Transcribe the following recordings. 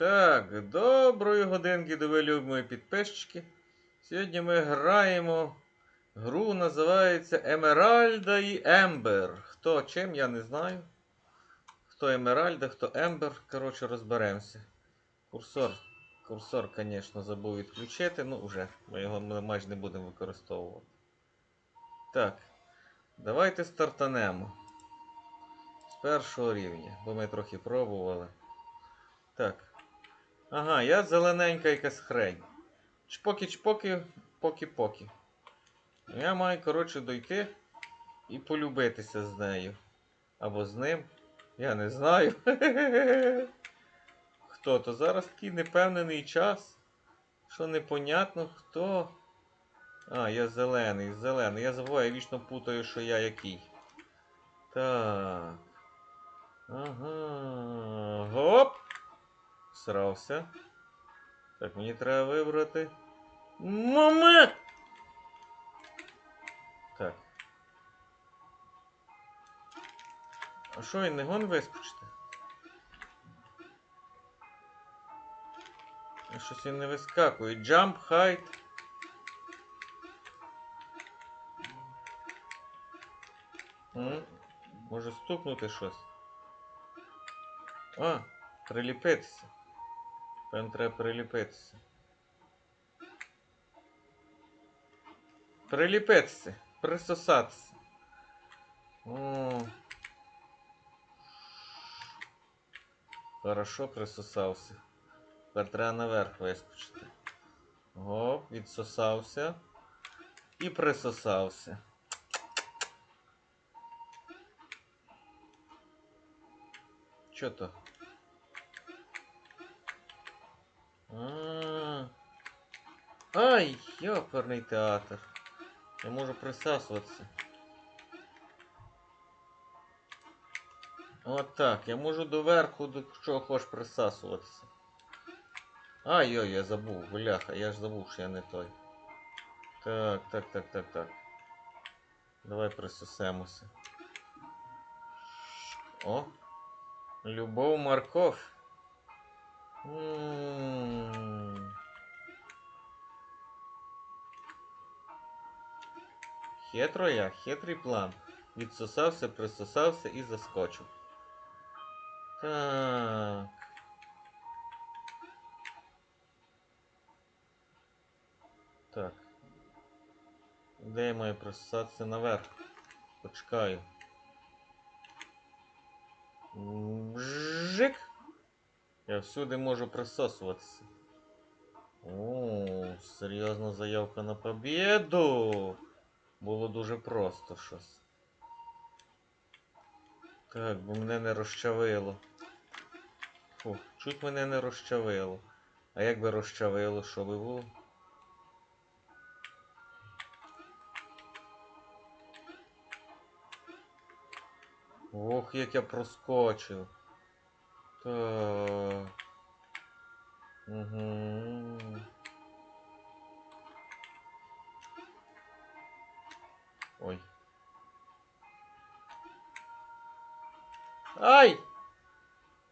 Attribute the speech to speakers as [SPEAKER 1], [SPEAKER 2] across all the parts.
[SPEAKER 1] Так, доброї годинки до ви любі мої підписчики. Сьогодні ми граємо. Гру називається Емеральда і Ембер. Хто чим, я не знаю. Хто Емеральда, хто Ембер. Коротше, розберемося. Курсор, курсор, звісно, забув відключити. Ну, вже. Ми його майже не будемо використовувати. Так. Давайте стартанемо. З першого рівня, бо ми трохи пробували. Так. Ага, я зелененька якась хрень. Чпоки-чпоки, поки-поки. Я маю, коротше, дойти і полюбитися з нею. Або з ним. Я не знаю. Хто то? Зараз такий непевнений час. Що непонятно хто. А, я зелений, зелений. Я забуваю, я вічно путаю, що я який. Так. Срався. Так, мені треба вибрати. Момент! Так. А що він не гон вискочити? А Щось він не вискакує. Jump, height. М? Може стукнути щось? А, приліпитися. Певно, треба приліпитися. Приліпитися. Присосатися. О. Хорошо присосався. Тепер треба наверх вискочити. Гоп, відсосався. І присосався. Чо то? Ай, ёперний театр. Я можу присасуватися. От так, я можу доверху до чого хочеш присасуватися. Ай-ой, я забув, бляха, я ж забув, що я не той. Так, так, так, так, так. Давай присосемося. О! Любов морков. М. Хитро я, хитрий план. Відсосався, присосався і заскочив. Так. Так. Де я маю присосатися наверх? Почекаю. Бжик. Я всюди можу присосуватися. О, серйозна заявка на побіду. Було дуже просто щось. Так, бо мене не розчавило. Фу, чуть мене не розчавило. А як би розчавило, що би було? Ох, як я проскочив. Так.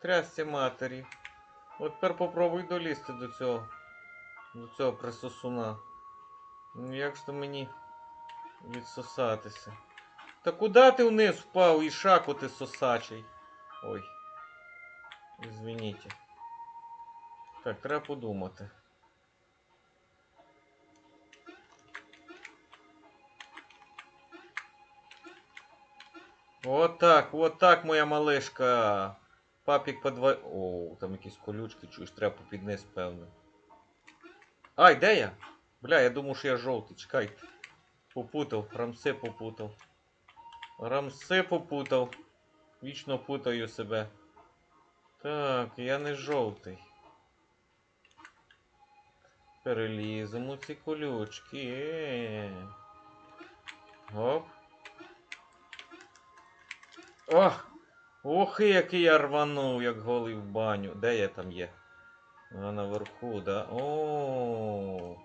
[SPEAKER 1] Трясся матері. От тепер попробуй долізти до цього. До цього присосуна. Ну як ж то мені відсосатися? Та куди ти вниз впав і шаку ти сосачий? Ой. Извините. Так, треба подумати. Вот так, вот так, моя малишка. Папік подва... О, там якісь колючки, чуєш, треба попід низ, певно. Ай, де я? Бля, я думав, що я жовтий, чекай. Попутав, рамси попутав. Рамси попутав. Вічно путаю себе. Так, я не жовтий. Переліземо ці колючки. Е. Гоп. Ох! Ох, який я рванув, як голий в баню. Де я там є? Вона наверху, да? О. -о.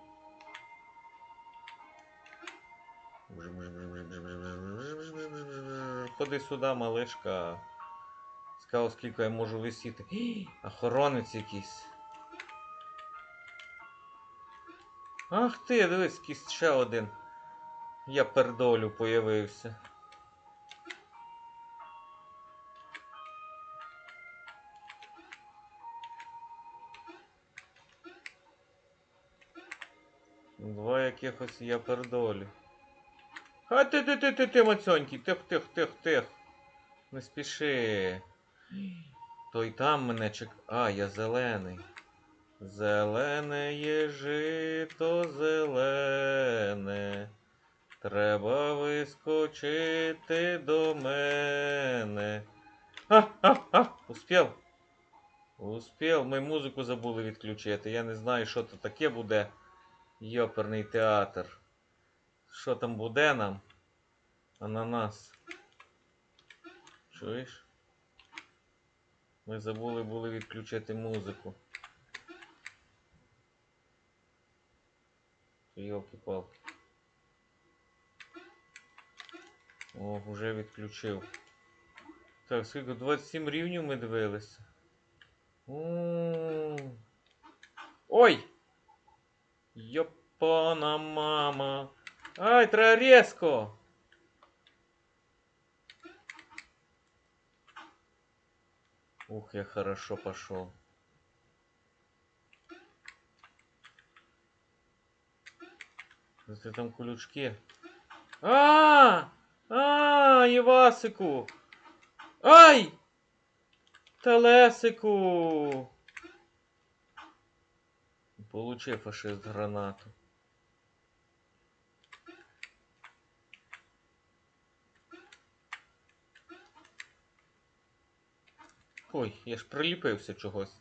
[SPEAKER 1] Ходи сюди, малишка. Сказав, скільки я можу висіти. Охоронець якийсь. Ах ти, дивись, ще один. Я пердолю появився. Два якихось я пердолі. А ти ти ти ти ти мацьонький, тих тих тих тих. Не спіши. Той там мене чек. А, я зелений. Зелене є жито зелене. Треба вискочити до мене. А, а, а, успів. Успів. Ми музику забули відключити. Я не знаю, що це таке буде. Йоперний театр. Що там буде нам? Ананас. Чуєш? Ми забули були відключити музику. Йолки-палки. О, вже відключив. Так, скільки? 27 рівнів ми дивилися. Ой! Йопана мама. Ай, треба різко. Ух, я хорошо пошел. Да ты там кулючки. А! А, Євасику! Ай! Телесику! Получив фашист гранату. Ой, я ж приліпився чогось.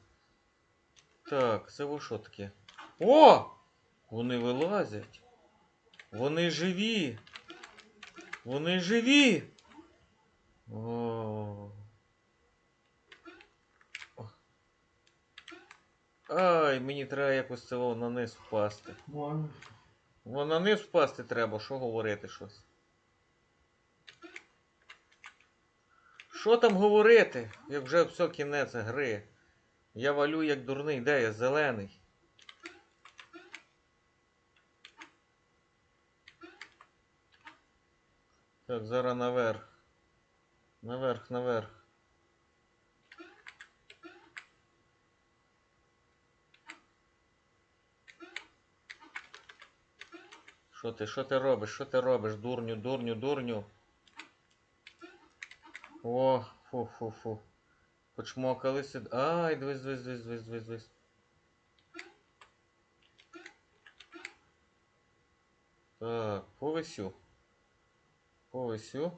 [SPEAKER 1] Так, це во що таке? О! Вони вилазять. Вони живі. Вони живі. О. Ай, мені треба якось це на низ впасти.
[SPEAKER 2] Можна.
[SPEAKER 1] Во на низ впасти треба, що говорити щось. Що там говорити, як вже все кінець гри? Я валю як дурний, де я зелений. Так, зараз наверх. Наверх, наверх. Що ти, що ти робиш? Що ти робиш? Дурню, дурню, дурню. О, фу-фу-фу. Почмокалися. Ай, дивись, дивись, дивись, дивись, дивись, дивись. Так, повисю. Повисю.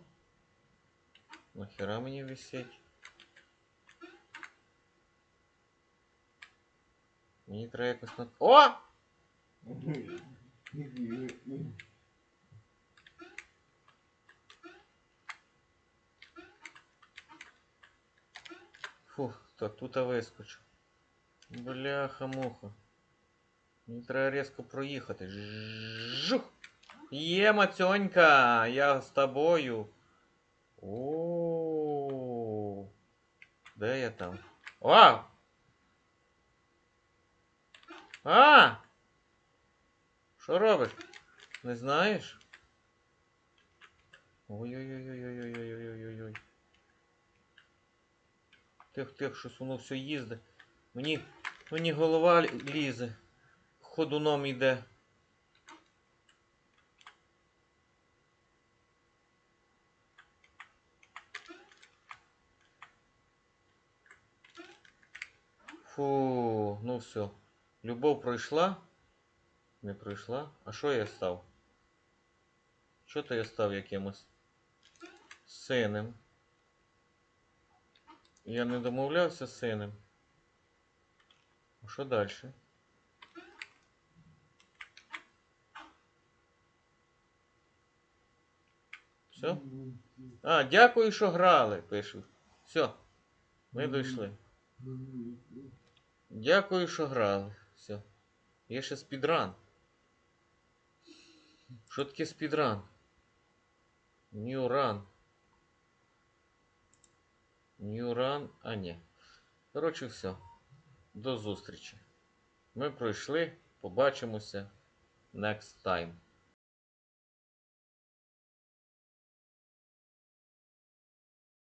[SPEAKER 1] Нахера мені висеть? Мені треба якось на... О! Фух, так тут я вискочу. Бляха-муха. Мені треба різко проїхати. Жух! Є, мацьонька! Я з тобою. О. Де я там? Вау! А! Що робиш? Не знаєш? Ой-ой-ой-ой-ой-ой-ой-ой-ой. Тих, тих, щось воно все їздить. Мені, мені голова лізе. Ходуном йде. Фу, ну все. Любов пройшла? Не пройшла. А що я став? Що то я став якимось? Синим. Я не домовлявся з синим. А що далі? Все? А, дякую, що грали, пишуть. Все, ми дійшли. Дякую, що грали. Все. Є ще спідран. Що таке спідран? New run. New run. А, ні. Коротше, все. До зустрічі. Ми пройшли. Побачимося. next time.